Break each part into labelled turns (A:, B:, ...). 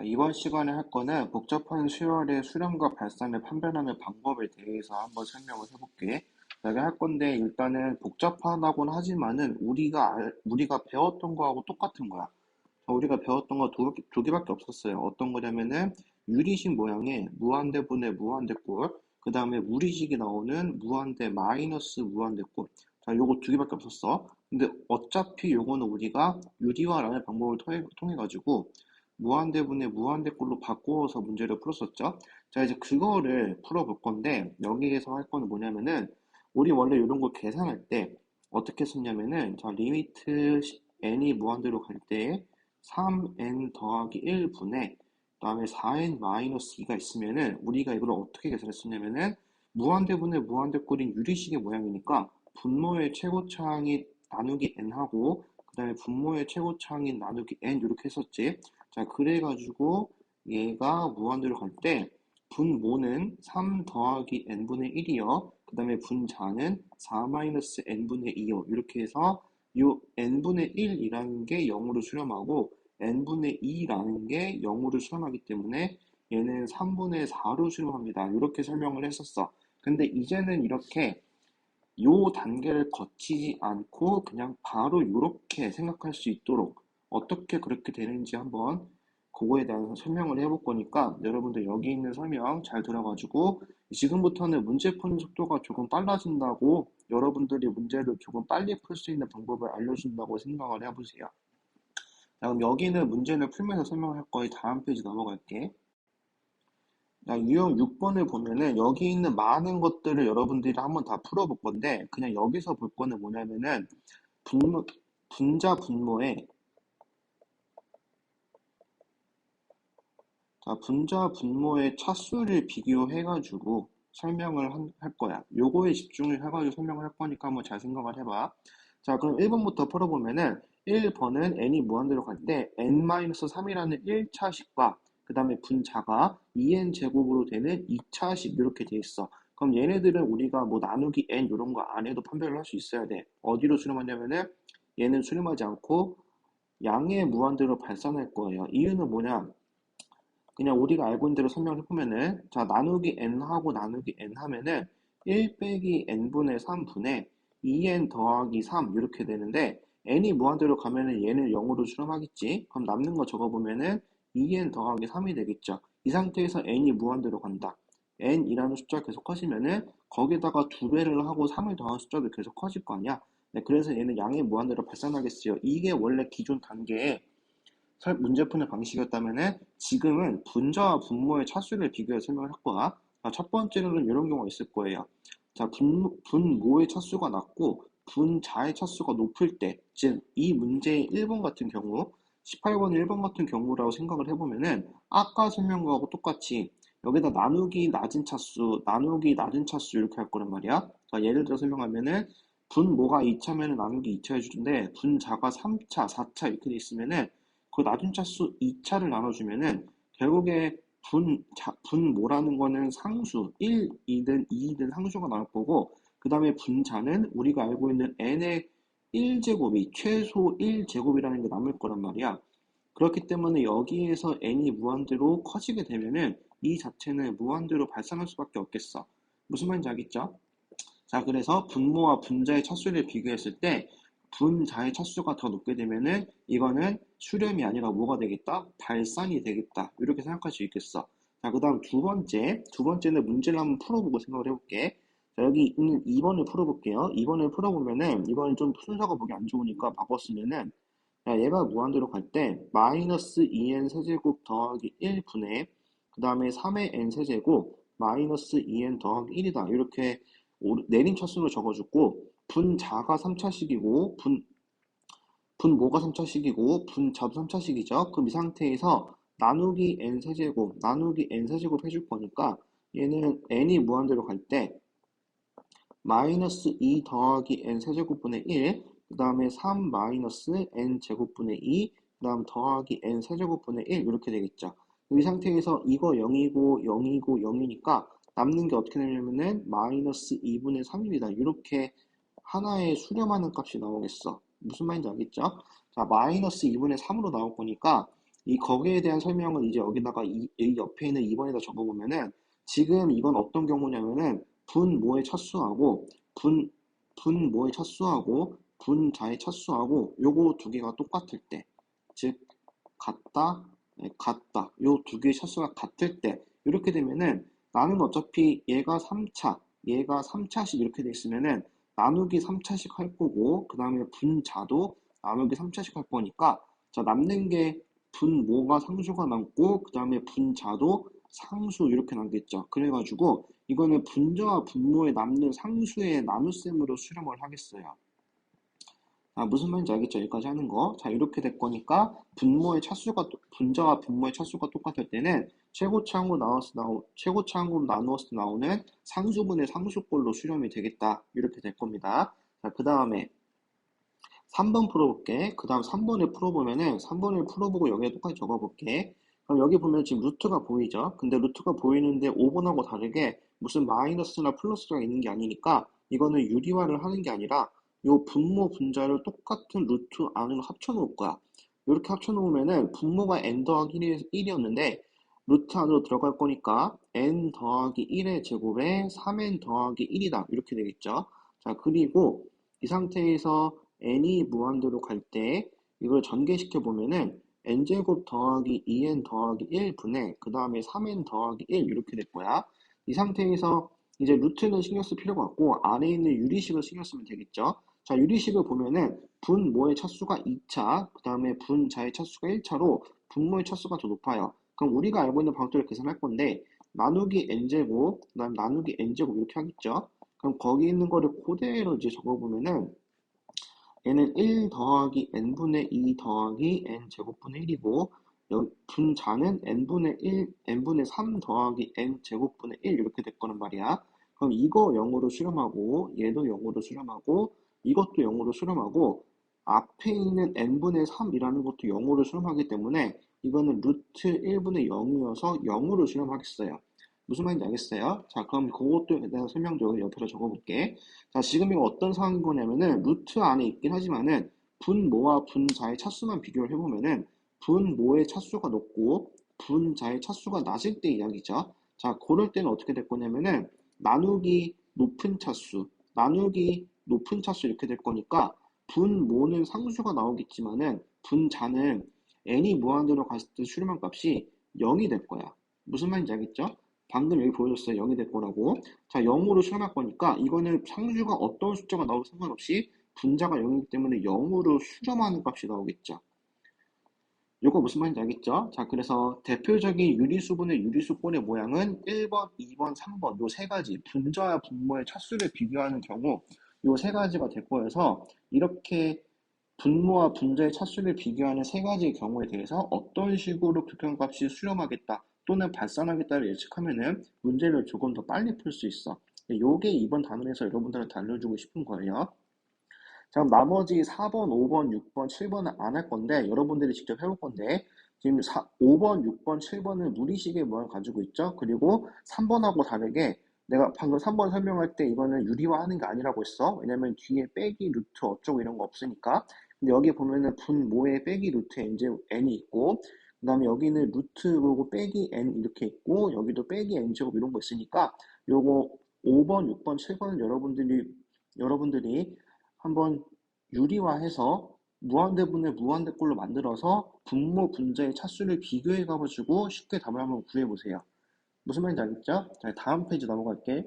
A: 자, 이번 시간에 할 거는 복잡한 수열의 수렴과 발산을 판별하는 방법에 대해서 한번 설명을 해볼게. 내가 할 건데 일단은 복잡하다고는 하지만은 우리가 알- 우리가 배웠던 거하고 똑같은 거야. 자, 우리가 배웠던 거 두, 두 개밖에 없었어요. 어떤 거냐면은 유리식 모양의 무한대분의 무한대꼴, 그 다음에 무리식이 나오는 무한대 마이너스 무한대꼴. 자, 요거 두 개밖에 없었어. 근데 어차피 요거는 우리가 유리화 라는 방법을 통해, 통해 가지고 무한대분의 무한대꼴로 바꾸어서 문제를 풀었었죠. 자, 이제 그거를 풀어볼 건데, 여기에서 할 거는 뭐냐면은, 우리 원래 이런 거 계산할 때, 어떻게 썼냐면은, 자, 리미트 n이 무한대로 갈 때, 3n 더하기 1분의, 그 다음에 4n 마이너스 2가 있으면은, 우리가 이걸 어떻게 계산했었냐면은, 무한대분의 무한대꼴인 유리식의 모양이니까, 분모의 최고차항이 나누기 n하고, 그 다음에 분모의 최고차항인 나누기 n 이렇게 했었지. 자, 그래가지고 얘가 무한대로 갈 때 분모는 3 더하기 n분의 1이요. 그 다음에 분자는 4 마이너스 n분의 2요. 이렇게 해서 요 n분의 1이라는 게 0으로 수렴하고 n분의 2라는 게 0으로 수렴하기 때문에 얘는 3분의 4로 수렴합니다. 이렇게 설명을 했었어. 근데 이제는 이렇게 요 단계를 거치지 않고 그냥 바로 이렇게 생각할 수 있도록 어떻게 그렇게 되는지 한번 그거에 대한 설명을 해볼 거니까 여러분들 여기 있는 설명 잘 들어가지고 지금부터는 문제 푸는 속도가 조금 빨라진다고 여러분들이 문제를 조금 빨리 풀 수 있는 방법을 알려준다고 생각을 해보세요. 자, 그럼 여기는 문제를 풀면서 설명할 거의 다음 페이지 넘어갈게. 자, 유형 6번을 보면은 여기 있는 많은 것들을 여러분들이 한번 다 풀어볼 건데 그냥 여기서 볼 거는 뭐냐면은 분모, 분자 분모에 자, 분자 분모의 차수를 비교해가지고 설명을 한- 할 거야. 요거에 집중을 해가지고 설명을 할 거니까 한번 잘 생각을 해봐. 자, 그럼 1번부터 풀어보면은 1번은 n이 무한대로 갈 때 n-3이라는 1차식과 그 다음에 분자가 2n 제곱으로 되는 2차식 이렇게 돼 있어. 그럼 얘네들은 우리가 뭐 나누기 n 이런 거 안 해도 판별을 할 수 있어야 돼. 어디로 수렴하냐면은 얘는 수렴하지 않고 양의 무한대로 발산할 거예요. 이유는 뭐냐? 그냥 우리가 알고 있는 대로 설명을 해보면은 자 나누기 n 하고 나누기 n 하면은 1 빼기 n분의 3분의 2n 더하기 3 이렇게 되는데 n이 무한대로 가면은 얘는 0으로 수렴하겠지? 그럼 남는 거 적어보면은 2n 더하기 3이 되겠죠. 이 상태에서 n이 무한대로 간다. n이라는 숫자 계속 커지면은 거기다가 두 배를 하고 3을 더한 숫자도 계속 커질 거 아니야? 네, 그래서 얘는 양의 무한대로 발산하겠어요. 이게 원래 기존 단계의 설- 문제 푸는 방식이었다면은 지금은 분자와 분모의 차수를 비교해 설명을 할 거야. 자, 첫 번째로는 이런 경우가 있을 거예요. 자, 분, 분모의 차수가 낮고 분자의 차수가 높을 때, 즉, 이 문제의 1번 같은 경우, 18번 1번 같은 경우라고 생각을 해보면은 아까 설명한 거하고 똑같이 여기다 나누기 낮은 차수, 나누기 낮은 차수 이렇게 할 거란 말이야. 자, 예를 들어 설명하면은 분모가 2차면은 나누기 2차 해주는데 분자가 3차, 4차 이렇게 돼 있으면은 그 낮은 차수 2차를 나눠주면은 결국에 분, 자, 분모라는 거는 상수 1, 2든 2든 상수가 나올 거고 그 다음에 분자는 우리가 알고 있는 n의 1제곱이 최소 1제곱이라는 게 남을 거란 말이야. 그렇기 때문에 여기에서 n이 무한대로 커지게 되면은 이 자체는 무한대로 발산할 수밖에 없겠어. 무슨 말인지 알겠죠? 자, 그래서 분모와 분자의 차수를 비교했을 때 분자의 차수가 더 높게 되면은 이거는 수렴이 아니라 뭐가 되겠다? 발산이 되겠다. 이렇게 생각할 수 있겠어. 자, 그 다음 두 번째. 두 번째는 문제를 한번 풀어보고 생각을 해볼게. 자, 여기 있는 2번을 풀어볼게요. 2번을 풀어보면은 이번엔 좀 순서가 보기 안 좋으니까 바꿨으면은 자, 얘가 무한대로 갈 때 마이너스 2n 세제곱 더하기 1분의 그 다음에 3의 n 세제곱 마이너스 2n 더하기 1이다. 이렇게 오- 내림 차수로 적어줬고 분자가 3차식이고 분 분모가 3차식이고 분자도 3차식이죠. 그럼 이 상태에서 나누기 n 세제곱 나누기 n 세제곱 해줄 거니까 얘는 n이 무한대로 갈 때 마이너스 2 더하기 n 세제곱분의 1, 그 다음에 3 마이너스 n 제곱분의 2, 그 다음 더하기 n 세제곱분의 1 이렇게 되겠죠. 이 상태에서 이거 0이고 0이고 0이니까 남는 게 어떻게 되냐면은 마이너스 2분의 3입니다. 이렇게 하나에 수렴하는 값이 나오겠어. 무슨 말인지 알겠죠? 자, 마이너스 2분의 3으로 나올 거니까 이 거기에 대한 설명을 이제 여기다가 이, 이 옆에 있는 2번에다 적어보면은 지금 이건 어떤 경우냐면은 분모의 차수하고 분 분모의 차수하고 분자의 차수하고 요거 두 개가 똑같을 때, 즉 같다, 네, 같다. 요 두 개의 차수가 같을 때 이렇게 되면은 나는 어차피 얘가 3차, 얘가 3차씩 이렇게 돼 있으면은 나누기 3차씩 할 거고 그 다음에 분자도 나누기 3차씩 할 거니까 자 남는 게 분모가 상수가 남고 그 다음에 분자도 상수 이렇게 남겠죠. 그래가지고 이거는 분자와 분모에 남는 상수의 나눗셈으로 수렴을 하겠어요. 아, 무슨 말인지 알겠죠? 여기까지 하는 거. 자, 이렇게 될 거니까 분모의 차수가 분자와 분모의 차수가 똑같을 때는 최고차항으로 나눠서 나오 최고차항으로 나누어서 나오는 상수분의 상수꼴로 수렴이 되겠다. 이렇게 될 겁니다. 자, 그 다음에 3번 풀어볼게. 그 다음 3번을 풀어보면은 3번을 풀어보고 여기에 똑같이 적어볼게. 그럼 여기 보면 지금 루트가 보이죠? 근데 루트가 보이는데 5번하고 다르게 무슨 마이너스나 플러스가 있는 게 아니니까 이거는 유리화를 하는 게 아니라 요 분모 분자를 똑같은 루트 안으로 합쳐 놓을 거야. 이렇게 합쳐 놓으면은 분모가 n 더하기 1이 었는데 루트 안으로 들어갈 거니까 n 더하기 1의 제곱에 3n 더하기 1이다. 이렇게 되겠죠. 자, 그리고 이 상태에서 n이 무한대로 갈 때 이걸 전개시켜 보면은 n제곱 더하기 2n 더하기 1분의 그 다음에 3n 더하기 1 이렇게 될 거야. 이 상태에서 이제 루트는 신경 쓸 필요가 없고 안에 있는 유리식을 신경 쓰면 되겠죠. 자, 유리식을 보면은 분모의 차수가 2차, 그 다음에 분자의 차수가 1차로 분모의 차수가 더 높아요. 그럼 우리가 알고 있는 방법대로 계산할 건데 나누기 n제곱, 그 다음 나누기 n제곱 이렇게 하겠죠. 그럼 거기 있는 거를 그대로 이제 적어보면은 얘는 1 더하기 n분의 2 더하기 n제곱분의 1이고 분자는 n분의 1, n분의 3 더하기 n제곱분의 1 이렇게 될 거란 말이야. 그럼 이거 0으로 수렴하고 얘도 0으로 수렴하고 이것도 0으로 수렴하고 앞에 있는 n분의 3이라는 것도 0으로 수렴하기 때문에 이거는 루트 1분의 0이어서 0으로 수렴하겠어요. 무슨 말인지 알겠어요? 자, 그럼 그것도 대한 설명도 옆으로 적어볼게. 자, 지금 이거 어떤 상황인 거냐면은 루트 안에 있긴 하지만은 분모와 분자의 차수만 비교를 해보면은 분모의 차수가 높고 분자의 차수가 낮을 때 이야기죠. 자, 그럴 때는 어떻게 될 거냐면은 나누기 높은 차수, 나누기 높은 차수 이렇게 될 거니까 분모는 상수가 나오겠지만은 분자는 n이 무한대로 갔을 때 수렴한 값이 0이 될 거야. 무슨 말인지 알겠죠? 방금 여기 보여줬어요. 0이 될 거라고. 자, 0으로 수렴할 거니까 이거는 상수가 어떤 숫자가 나오도 상관없이 분자가 0이기 때문에 0으로 수렴하는 값이 나오겠죠. 이거 무슨 말인지 알겠죠? 자, 그래서 대표적인 유리수분의 유리수꼴의 모양은 1번, 2번, 3번 요 세 가지 분자와 분모의 차수를 비교하는 경우 요 세 가지가 될 거여서 이렇게 분모와 분자의 차수를 비교하는 세 가지의 경우에 대해서 어떤 식으로 극한값이 수렴하겠다 또는 발산하겠다를 예측하면은 문제를 조금 더 빨리 풀 수 있어. 요게 이번 단원에서 여러분들한테 알려주고 싶은 거예요. 자, 그럼 나머지 4번, 5번, 6번, 7번은 안 할 건데 여러분들이 직접 해볼 건데 지금 4, 5번, 6번, 7번은 무리식의 모양을 가지고 있죠. 그리고 3번하고 다르게 내가 방금 3번 설명할 때 이거는 유리화하는 게 아니라고 했어. 왜냐면 뒤에 빼기, 루트 어쩌고 이런 거 없으니까. 근데 여기 보면은 분모에 빼기 루트 이제 n이 있고 그 다음에 여기는 루트 그리고 빼기 n 이렇게 있고 여기도 빼기 n 제곱 이런 거 있으니까 요거 5번, 6번, 7번은 여러분들이 여러분들이 한번 유리화해서 무한대분의 무한대꼴로 만들어서 분모 분자의 차수를 비교해 가지고 쉽게 답을 한번 구해 보세요. 무슨 말인지 알겠죠? 자, 다음 페이지 넘어갈게.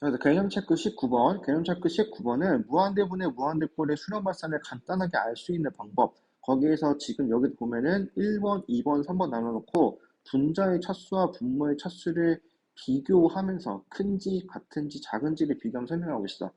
A: 그래서 개념 체크 19번, 개념 체크 19번은 무한대분의 무한대꼴의 수렴 발산을 간단하게 알 수 있는 방법. 거기에서 지금 여기 보면은 1번, 2번, 3번 나눠놓고 분자의 차수와 분모의 차수를 비교하면서 큰지 같은지 작은지를 비교하면 설명하고 있어.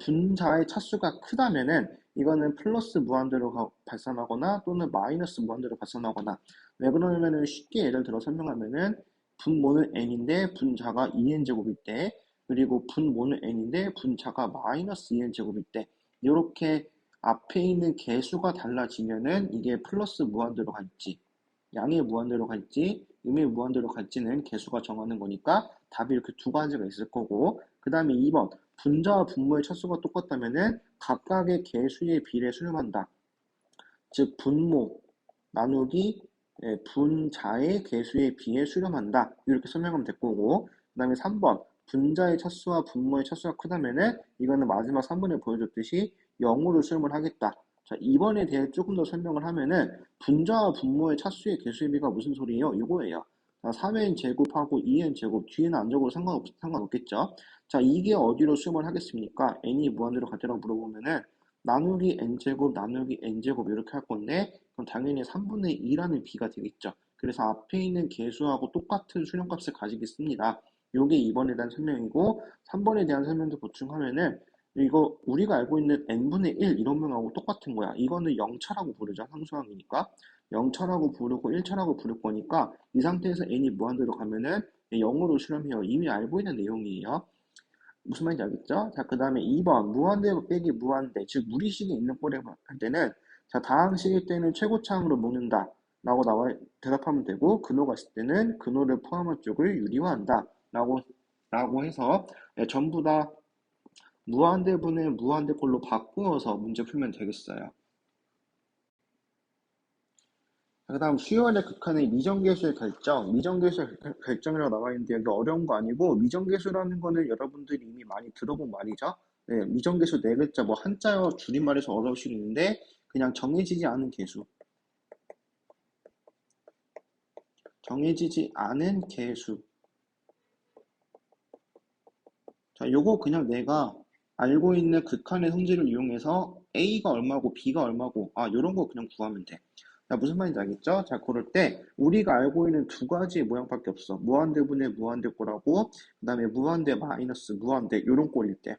A: 분자의 차수가 크다면은 이거는 플러스 무한대로 발산하거나 또는 마이너스 무한대로 발산하거나. 왜 그러냐면은 쉽게 예를 들어 설명하면은 분모는 n인데 분자가 2n 제곱일 때 그리고 분모는 n인데 분자가 마이너스 2n 제곱일 때. 이렇게 앞에 있는 개수가 달라지면은 이게 플러스 무한대로 갈지 양의 무한대로 갈지 음의 무한대로 갈지는 개수가 정하는 거니까 답이 이렇게 두 가지가 있을 거고. 그 다음에 2번 분자와 분모의 차수가 똑같다면은 각각의 개수의 비례 수렴한다. 즉 분모 나누기 예, 분자의 개수에 비해 수렴한다. 이렇게 설명하면 될 거고 그 다음에 3번 분자의 차수와 분모의 차수가 크다면은 이거는 마지막 3번에 보여줬듯이 0으로 수렴을 하겠다. 자, 이번에 대해 조금 더 설명을 하면은 분자와 분모의 차수의 개수의 비가 무슨 소리예요? 이거예요. 자, 3n 제곱하고 2n 제곱 뒤에는 안 적어도 상관없, 상관없겠죠. 자, 이게 어디로 수렴을 하겠습니까? n이 무한대로 가더라고 물어보면은 나누기 n제곱 나누기 n제곱 이렇게 할 건데 그럼 당연히 3분의 2라는 비가 되겠죠. 그래서 앞에 있는 개수하고 똑같은 수렴값을 가지겠습니다. 요게 2번에 대한 설명이고 3번에 대한 설명도 보충하면은 이거 우리가 알고 있는 n분의 1 이런 명하고 똑같은 거야. 이거는 0차라고 부르죠. 상수항이니까. 0차라고 부르고 1차라고 부를 거니까 이 상태에서 n이 무한대로 가면은 0으로 수렴해요. 이미 알고 있는 내용이에요. 무슨 말인지 알겠죠? 자, 그 다음에 2번 무한대 빼기 무한대 즉 무리식이 있는 꼴에 할 때는 자 다항식일 때는 최고차항으로 묶는다 라고 나와 대답하면 되고 근호가 있을 때는 근호를 포함한 쪽을 유리화한다 라고 라고 해서 네, 전부 다 무한대분의 무한대꼴로 바꾸어서 문제 풀면 되겠어요. 그 다음 수요원의 극한의 미정계수의 결정, 미정계수의 결정이라고 나와 있는데 여기 어려운 거 아니고 미정계수라는 거는 여러분들이 이미 많이 들어본 말이죠. 네, 미정계수 네 글자 뭐 한자어 줄임말에서 어려울 수 있는데 그냥 정해지지 않은 개수. 정해지지 않은 개수. 자, 요거 그냥 내가 알고 있는 극한의 성질을 이용해서 A가 얼마고 B가 얼마고 아 요런 거 그냥 구하면 돼. 자, 무슨 말인지 알겠죠? 자, 그럴 때 우리가 알고 있는 두 가지의 모양밖에 없어. 무한대분의 무한대꼴하고 그 다음에 무한대 마이너스 무한대 요런 꼴일 때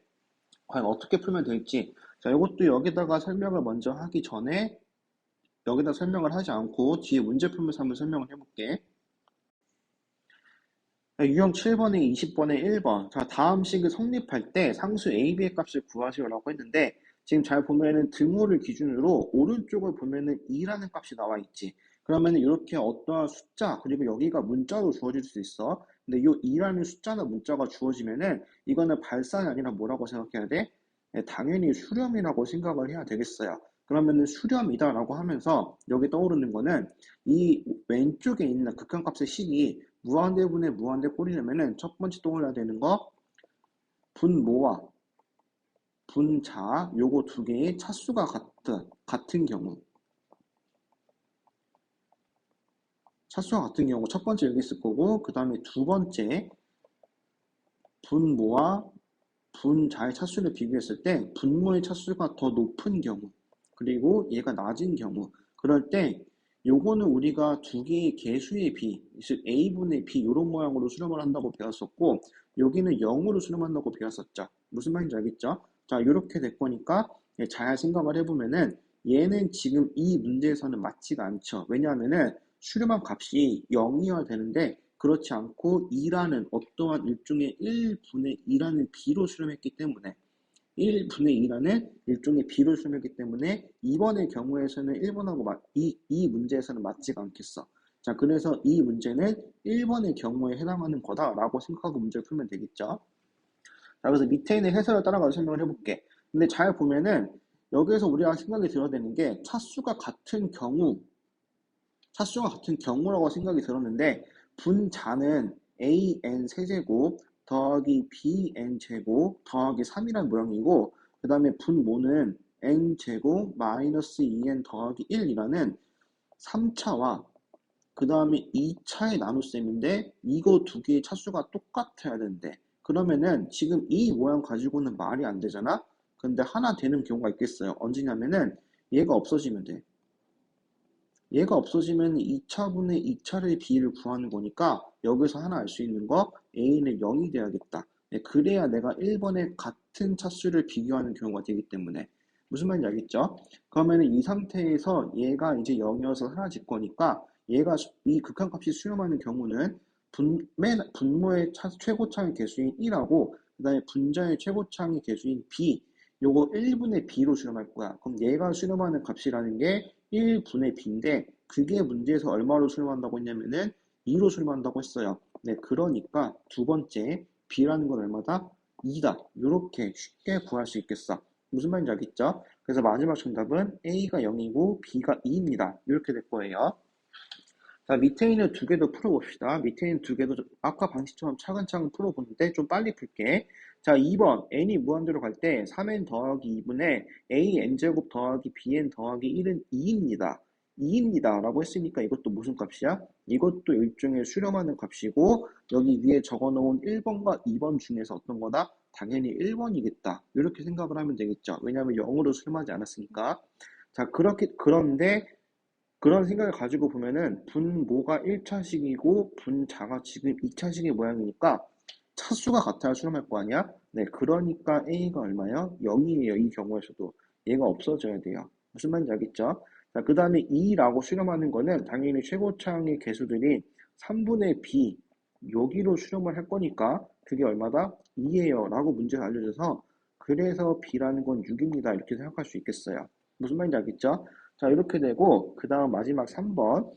A: 과연 어떻게 풀면 될지 자, 이것도 여기다가 설명을 먼저 하기 전에 여기다 설명을 하지 않고 뒤에 문제 풀면서 한번 설명을 해볼게. 유형 7번에 20번에 1번. 자, 다음 식을 성립할 때 상수 a, b의 값을 구하시오라고 했는데 지금 잘 보면은 등호를 기준으로 오른쪽을 보면은 2라는 값이 나와 있지. 그러면은 이렇게 어떠한 숫자 그리고 여기가 문자로 주어질 수 있어. 근데 이 2라는 숫자나 문자가 주어지면은 이거는 발산이 아니라 뭐라고 생각해야 돼? 네, 당연히 수렴이라고 생각을 해야 되겠어요. 그러면은 수렴이다라고 하면서 여기 떠오르는 거는 이 왼쪽에 있는 극한값의 식이 무한대분의 무한대 꼴이려면은 첫 번째 떠올려야 되는 거 분모와 분자 요거 두 개의 차수가 같은 같은 경우. 차수가 같은 경우 첫 번째 여기 있을 거고 그 다음에 두 번째 분모와 분자의 차수를 비교했을 때 분모의 차수가 더 높은 경우 그리고 얘가 낮은 경우 그럴 때 요거는 우리가 두 개의 개수의 비, 즉 a분의 b 이런 모양으로 수렴을 한다고 배웠었고 여기는 0으로 수렴한다고 배웠었죠. 무슨 말인지 알겠죠? 자, 이렇게 될 거니까 예, 잘 생각을 해보면은 얘는 지금 이 문제에서는 맞지가 않죠. 왜냐하면은 수렴한 값이 0이어야 되는데 그렇지 않고 2라는 어떠한 일종의 1분의 2라는 비로 수렴했기 때문에 1분의 2라는 일종의 비로 수렴했기 때문에 2번의 경우에서는 1번하고 이, 이 문제에서는 맞지가 않겠어. 자, 그래서 이 문제는 1번의 경우에 해당하는 거다라고 생각하고 문제를 풀면 되겠죠. 자, 그래서 밑에 있는 해설을 따라가서 설명을 해볼게. 근데 잘 보면은 여기에서 우리가 생각이 들어야 되는 게 차수가 같은 경우, 차수가 같은 경우라고 생각이 들었는데 분자는 an 세제곱 더하기 bn 제곱 더하기 3이라는 모양이고 그 다음에 분모는 n 제곱 마이너스 2n 더하기 1이라는 3차와 그 다음에 2차의 나눗셈인데 이거 두 개의 차수가 똑같아야 되는데 그러면은 지금 이 모양 가지고는 말이 안 되잖아? 근데 하나 되는 경우가 있겠어요. 언제냐면은 얘가 없어지면 돼. 얘가 없어지면 2차분의 2차의 비를 구하는 거니까 여기서 하나 알 수 있는 거 A는 0이 돼야겠다. 네, 그래야 내가 1번에 같은 차수를 비교하는 경우가 되기 때문에 무슨 말인지 알겠죠? 그러면 이 상태에서 얘가 이제 0이어서 사라질 거니까 얘가 이 극한값이 수렴하는 경우는 분, 맨, 분모의 차, 최고차의 개수인 1하고 그 다음에 분자의 최고차의 개수인 b 요거 1분의 b로 수렴할 거야. 그럼 얘가 수렴하는 값이라는 게 1분의 b인데 그게 문제에서 얼마로 수렴한다고 했냐면은 2로 수렴한다고 했어요. 네, 그러니까 두 번째 b라는 건 얼마다? 2다. 이렇게 쉽게 구할 수 있겠어. 무슨 말인지 알겠죠? 그래서 마지막 정답은 A가 0이고 B가 2입니다. 이렇게 될 거예요. 자, 밑에 있는 두 개도 풀어봅시다. 밑에 있는 두 개도 좀 아까 방식처럼 차근차근 풀어보는데 좀 빨리 풀게. 자, 2번. n이 무한대로 갈 때 3n 더하기 2분의 a n제곱 더하기 bn 더하기 1은 2입니다. 2입니다. 라고 했으니까 이것도 무슨 값이야? 이것도 일종의 수렴하는 값이고 여기 위에 적어놓은 1번과 2번 중에서 어떤 거다? 당연히 1번이겠다. 이렇게 생각을 하면 되겠죠. 왜냐하면 0으로 수렴하지 않았으니까. 자, 그렇게, 그런데 그런 생각을 가지고 보면은 분모가 1차식이고 분자가 지금 2차식의 모양이니까 차수가 같아야 수렴할 거 아니야? 네, 그러니까 A가 얼마요? 0이에요. 이 경우에서도. 얘가 없어져야 돼요. 무슨 말인지 알겠죠? 자, 그 다음에 2라고 수렴하는 거는 당연히 최고차항의 개수들이 3분의 B 여기로 수렴을 할 거니까 그게 얼마다? 2예요. 라고 문제가 알려줘서 그래서 B라는 건 6입니다. 이렇게 생각할 수 있겠어요. 무슨 말인지 알겠죠? 자, 이렇게 되고, 그 다음 마지막 3번.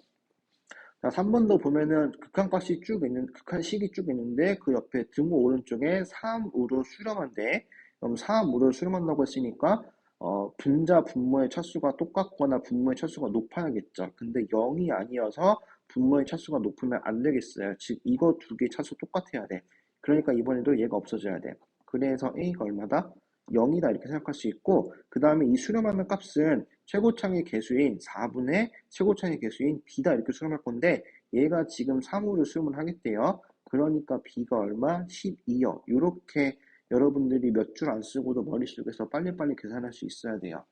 A: 자, 3번도 보면은 극한값이 쭉 있는, 극한식이 쭉 있는데, 그 옆에 등호 오른쪽에 3으로 수렴한데, 그럼 3으로 수렴한다고 했으니까, 어, 분자 분모의 차수가 똑같거나 분모의 차수가 높아야겠죠. 근데 0이 아니어서 분모의 차수가 높으면 안 되겠어요. 즉, 이거 두 개 차수 똑같아야 돼. 그러니까 이번에도 얘가 없어져야 돼. 그래서 A가 얼마다? 0이다 이렇게 생각할 수 있고 그 다음에 이 수렴하는 값은 최고창의 개수인 4분의 최고창의 개수인 b다 이렇게 수렴할 건데 얘가 지금 3으로 수렴을 하겠대요. 그러니까 b가 얼마? 12요. 이렇게 여러분들이 몇 줄 안 쓰고도 머릿속에서 빨리빨리 계산할 수 있어야 돼요.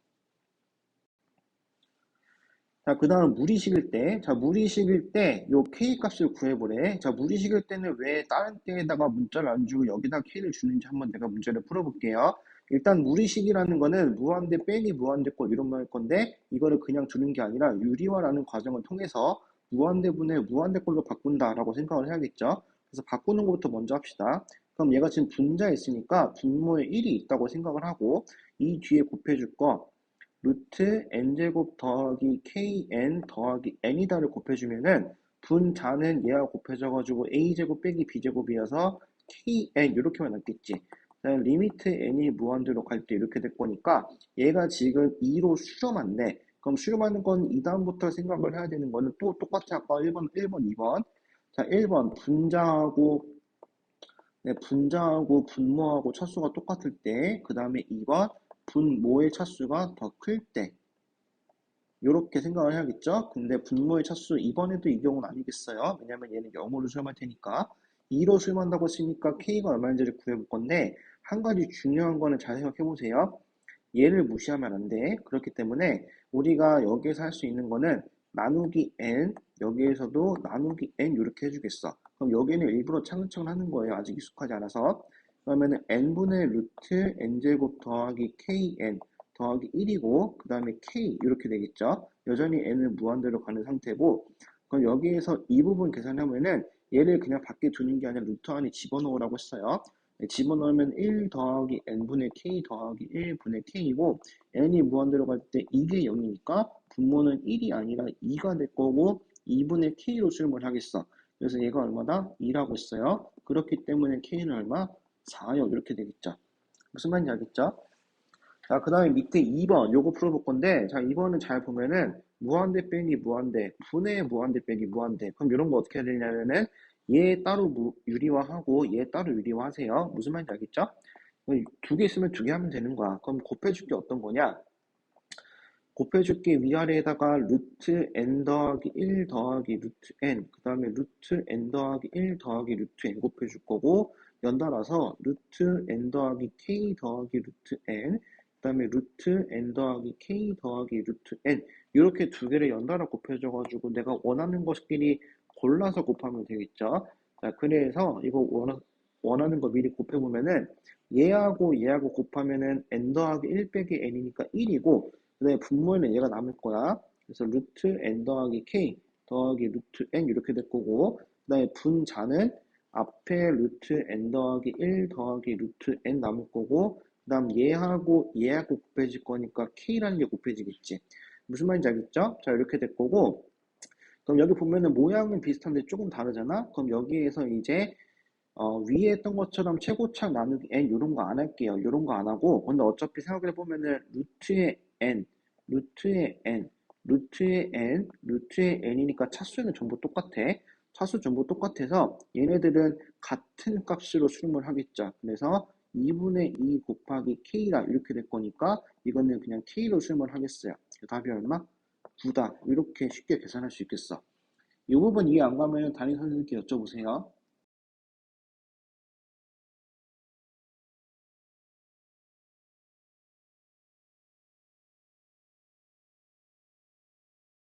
A: 자, 그 다음 무리식일 때, 자, 무리식일 때, 요 K 값을 구해보래. 자, 무리식일 때는 왜 다른 때에다가 문자를 안 주고 여기다 K를 주는지 한번 내가 문제를 풀어볼게요. 일단 무리식이라는 거는 무한대 빼기 무한대 꼴 이런 말 건데 이거를 그냥 주는 게 아니라 유리화라는 과정을 통해서 무한대분의 무한대꼴로 바꾼다라고 생각을 해야겠죠. 그래서 바꾸는 것부터 먼저 합시다. 그럼 얘가 지금 분자에 있으니까 분모에 1이 있다고 생각을 하고 이 뒤에 곱해줄 거 루트 n제곱 더하기 kn 더하기 n이다를 곱해주면은 분자는 얘와 곱해져가지고 a제곱 빼기 b제곱이어서 kn 이렇게만 남겠지. 리미트 n이 무한대로 갈 때 이렇게 될 거니까 얘가 지금 2로 수렴한데 그럼 수렴하는 건이 다음부터 생각을 해야 되는 거는 또 똑같이 아까 1번, 1번, 2번. 자 1번. 분자하고 네, 분자하고 분모하고 차수가 똑같을 때 그 다음에 2번. 분모의 차수가 더 클 때. 이렇게 생각을 해야겠죠? 근데 분모의 차수 이번에도 이 경우는 아니겠어요. 왜냐면 얘는 0으로 수렴할 테니까. 2로 수렴한다고 했으니까 K가 얼마인지를 구해볼 건데 한 가지 중요한 거는 잘 생각해 보세요. 얘를 무시하면 안 돼. 그렇기 때문에 우리가 여기에서 할 수 있는 거는 나누기 n, 여기에서도 나누기 n 이렇게 해주겠어. 그럼 여기는 일부러 차근차근 하는 거예요. 아직 익숙하지 않아서. 그러면은 n분의 루트 n제곱 더하기 kn 더하기 1이고 그 다음에 k 이렇게 되겠죠. 여전히 n은 무한대로 가는 상태고 그럼 여기에서 이 부분 계산하면은 얘를 그냥 밖에 두는 게 아니라 루트 안에 집어넣으라고 했어요. 네, 집어넣으면 1 더하기 n분의 k 더하기 1분의 k이고 n이 무한대로 갈 때 이게 0이니까 분모는 1이 아니라 2가 될 거고 2분의 k로 수렴을 하겠어. 그래서 얘가 얼마다? 2라고 했어요. 그렇기 때문에 k는 얼마? 4요. 이렇게 되겠죠. 무슨 말인지 알겠죠? 자, 그 다음에 밑에 2번 요거 풀어볼 건데 자, 2번은 잘 보면은 무한대 빼기 무한대, 분의 무한대 빼기 무한대 그럼 이런 거 어떻게 해야 되냐면은 얘 따로 유리화하고 얘 따로 유리화하세요. 무슨 말인지 알겠죠? 두 개 있으면 두 개 하면 되는 거야. 그럼 곱해줄 게 어떤 거냐? 곱해줄 게 위아래에다가 루트 n 더하기 1 더하기 루트 n 그 다음에 루트 n 더하기 1 더하기 루트 n 곱해줄 거고 연달아서 루트 n 더하기 k 더하기 루트 n 그 다음에 루트 n 더하기 k 더하기 루트 n 이렇게 두 개를 연달아 곱해줘 가지고 내가 원하는 것끼리 골라서 곱하면 되겠죠. 자, 그래서 이거 원하, 원하는 거 미리 곱해보면은 얘하고 얘하고 곱하면은 n 더하기 1 빼기 n이니까 1이고 그 다음에 분모에는 얘가 남을 거야. 그래서 루트 n 더하기 k 더하기 루트 n 이렇게 될 거고 그 다음에 분자는 앞에 루트 n 더하기 1 더하기 루트 n 남을 거고 그 다음 얘하고 얘하고 곱해질 거니까 k라는 게 곱해지겠지. 무슨 말인지 알겠죠? 자 이렇게 될 거고 그럼 여기 보면은 모양은 비슷한데 조금 다르잖아? 그럼 여기에서 이제 어, 위에 했던 것처럼 최고차 나누기 n 이런 거 안 할게요. 이런 거 안 하고 근데 어차피 생각을 해보면은 루트에 n, 루트의 n, 루트의 n, 루트의 n이니까 차수는 전부 똑같아. 차수 전부 똑같아서 얘네들은 같은 값으로 수렴을 하겠죠. 그래서 2분의 2 곱하기 k라 이렇게 될 거니까 이거는 그냥 k로 수렴을 하겠어요. 답이 얼마? 9다. 이렇게 쉽게 계산할 수 있겠어. 이 부분 이해 안 가면 담임 선생님께 여쭤보세요.